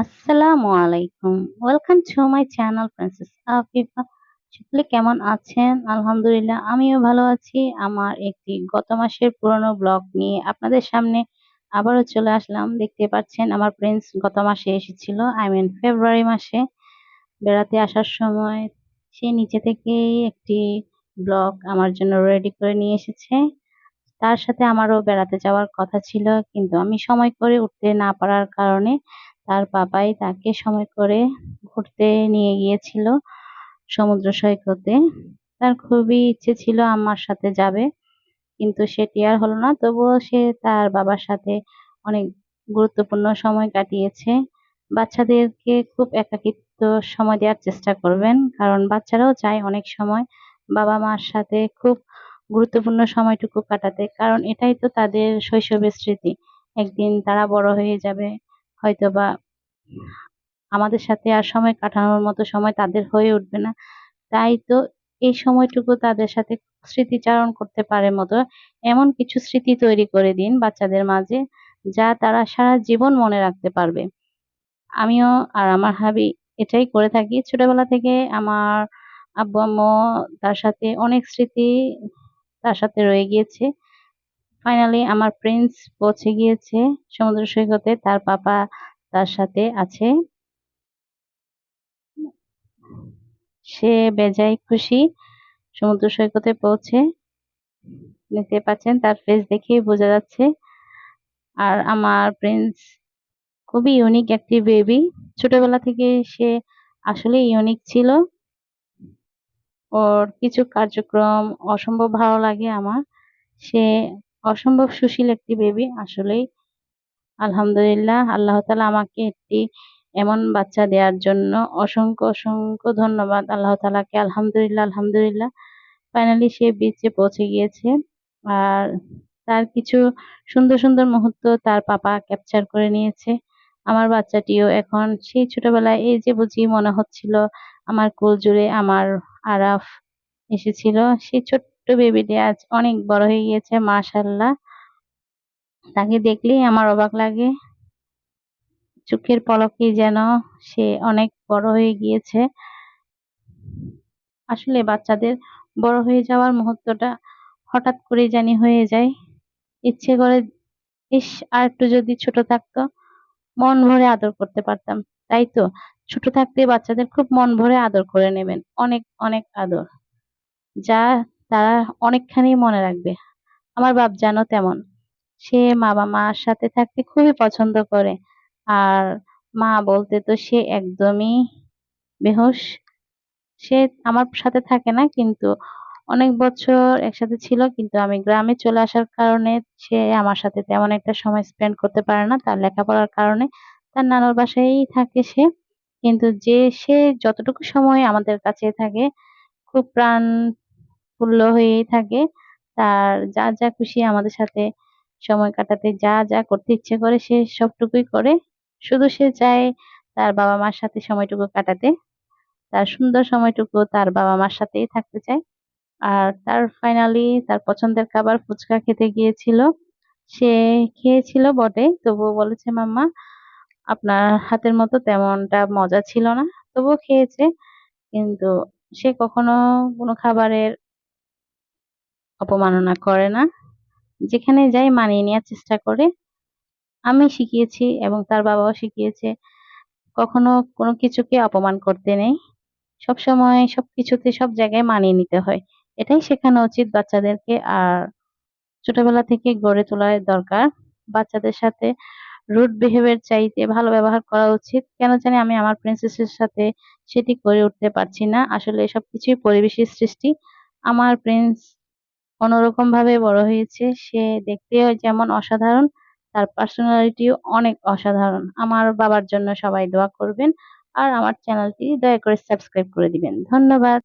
আসসালামু আলাইকুম। Welcome to my channel princess Afifa সকলে কেমন আছেন? আলহামদুলিল্লাহ, আমিও ভালো আছি। আমার একটি গত মাসের পুরনো ব্লগ নিয়ে আপনাদের সামনে আবারও চলে আসলাম। দেখতে পাচ্ছেন, আমার প্রিন্স গত মাসে এসেছিল আই মিন ফেব্রুয়ারি মাসে। বেড়াতে আসার সময় সে নিচে থেকেই একটি ব্লগ আমার জন্য রেডি করে নিয়ে এসেছে। তার সাথে আমারও বেড়াতে যাওয়ার কথা ছিল, কিন্তু আমি সময় করে উঠতে না পারার কারণে তার বাবাই তাকে সময় করে ঘুরতে নিয়ে গিয়েছিল সমুদ্র সৈকতে। তার খুবই ইচ্ছে ছিল আমার সাথে যাবে, কিন্তু সেটি আর হলো না। তবুও সে তার বাবার সাথে অনেক গুরুত্বপূর্ণ সময় কাটিয়েছে। বাচ্চাদেরকে খুব একাকিত্ব সময় দেওয়ার চেষ্টা করবেন, কারণ বাচ্চারাও চায় অনেক সময় বাবা মার সাথে খুব গুরুত্বপূর্ণ সময়টুকু কাটাতে, কারণ এটাই তো তাদের শৈশবের স্মৃতি। একদিন তারা বড় হয়ে যাবে হয়তোবা আমাদের সাথে আর সময় কাটানোর মতো সময় তাদের হয়ে উঠবে না। তাই তো এই সময়টুকু তাদের সাথে স্মৃতিচারণ করতে পারে মতো এমন কিছু স্মৃতি তৈরি করে দিন বাচ্চাদের মাঝে যা তারা সারা জীবন মনে রাখতে পারবে। আমিও আর আমার হাবি এটাই করে থাকি। ছোটবেলা থেকে আমার আব্বু, আম্মু তার সাথে অনেক স্মৃতি তার সাথে রয়ে গিয়েছে। ফাইনালি আমার প্রিন্স পৌঁছে গিয়েছে সমুদ্র সৈকতে, তার পাপা তার সাথে আছে। সে বেজায় খুশি সমুদ্র সৈকতে পৌঁছে। দেখতে পাচ্ছেন, তার ফেস দেখেই বোঝা যাচ্ছে। আর আমার প্রিন্স খুবই ইউনিক একটি বেবি ছোটবেলা থেকে সে আসলে ইউনিক ছিল। ওর কিছু কার্যক্রম অসম্ভব ভালো লাগে আমার। সে অসম্ভব সুশীল একটি বেবি আসলেই আলহামদুলিল্লাহ আল্লাহ তালা আমাকে একটি এমন বাচ্চা দেওয়ার জন্য অসংখ্য অসংখ্য ধন্যবাদ। আল্লাহ তালাকে আলহামদুলিল্লাহ আলহামদুলিল্লাহ। ফাইনালি সে বিচে পৌঁছে গিয়েছে আর তার কিছু সুন্দর সুন্দর মুহূর্ত তার পাপা ক্যাপচার করে নিয়েছে। আমার বাচ্চাটিও এখন সেই ছোটবেলায় এই যে বুঝি মনে হচ্ছিল, আমার কোল জুড়ে আমার আরাফ এসেছিল, সেই ছোট্ট বেবিটি আজ অনেক বড় হয়ে গিয়েছে মাশাল্লাহ তাকে দেখলেই আমার অবাক লাগে। চোখের পলকে যেন সে অনেক বড় হয়ে গিয়েছে। আসলে বাচ্চাদের বড় হয়ে যাওয়ার মুহূর্তটা হঠাৎ করে জানি হয়ে যায়। ইচ্ছে করে, ইস, আর একটু যদি ছোট থাকতো, মন ভরে আদর করতে পারতাম। তাই তো, ছোট থাকতে বাচ্চাদের খুব মন ভরে আদর করে নেবেন। অনেক অনেক আদর। যা তারা অনেকখানি মনে রাখবে। আমার বাপ জানো তেমন। সে বাবা মার সাথে থাকতে খুবই পছন্দ করে। আর মা বলতে তো সে একদমই বেহুশ। সে আমার সাথে থাকে না, কিন্তু অনেক বছর একসাথে ছিল, কিন্তু আমি গ্রামে চলে আসার কারণে সে আমার সাথে তেমন একটা সময় স্পেন্ড করতে পারে না, তার লেখাপড়ার কারণে। তার নানার বাসায়ই থাকে সে। কিন্তু যে সে যতটুকু সময় আমাদের কাছে থাকে, খুব প্রাণ ফুল্ল হয়েই থাকে। তার যা যা খুশি আমাদের সাথে সময় কাটাতে, যা যা করতে ইচ্ছে করে সে সবটুকুই করে। শুধু সে চায় তার বাবা মার সাথে সময়টুকু কাটাতে। তার সুন্দর সময়টুকু তার বাবা মার সাথেই থাকতে চায়। আর তার ফাইনালি তার পছন্দের খাবার ফুচকা খেতে গিয়েছিল। সে খেয়েছিল বটে, তবুও বলেছে, মাম্মা, আপনার হাতের মতো তেমনটা মজা ছিল না। তবুও খেয়েছে। কিন্তু সে কখনো কোনো খাবারের অপমাননা করে না। যেখানে যাই মানিয়ে নেওয়ার চেষ্টা করে। আমি শিখিয়েছি এবং তার বাবাও শিখিয়েছে, কখনো কোনো কিছুকে অপমান করতে নেই। সবসময় সব কিছুতে সব জায়গায় মানিয়ে নিতে হয়। এটাই শেখানো উচিত বাচ্চাদেরকে। আর ছোটবেলা থেকে গড়ে তোলার দরকার। বাচ্চাদের সাথে রুট বিহেভিয়ার চাইতে ভালো ব্যবহার করা উচিত। কেন জানি আমি আমার প্রিন্সেসের সাথে সেটি করে উঠতে পারছি না। আসলে সবকিছুই পরিবেশের সৃষ্টি। আমার প্রিন্স অন্যরকম ভাবে বড় হয়েছে। সে দেখতে যেমন অসাধারণ, তার পার্সোনালিটিও অনেক অসাধারণ। আমার বাবার জন্য সবাই দোয়া করবেন আর আমার চ্যানেলটি দয়া করে সাবস্ক্রাইব করে দিবেন। ধন্যবাদ।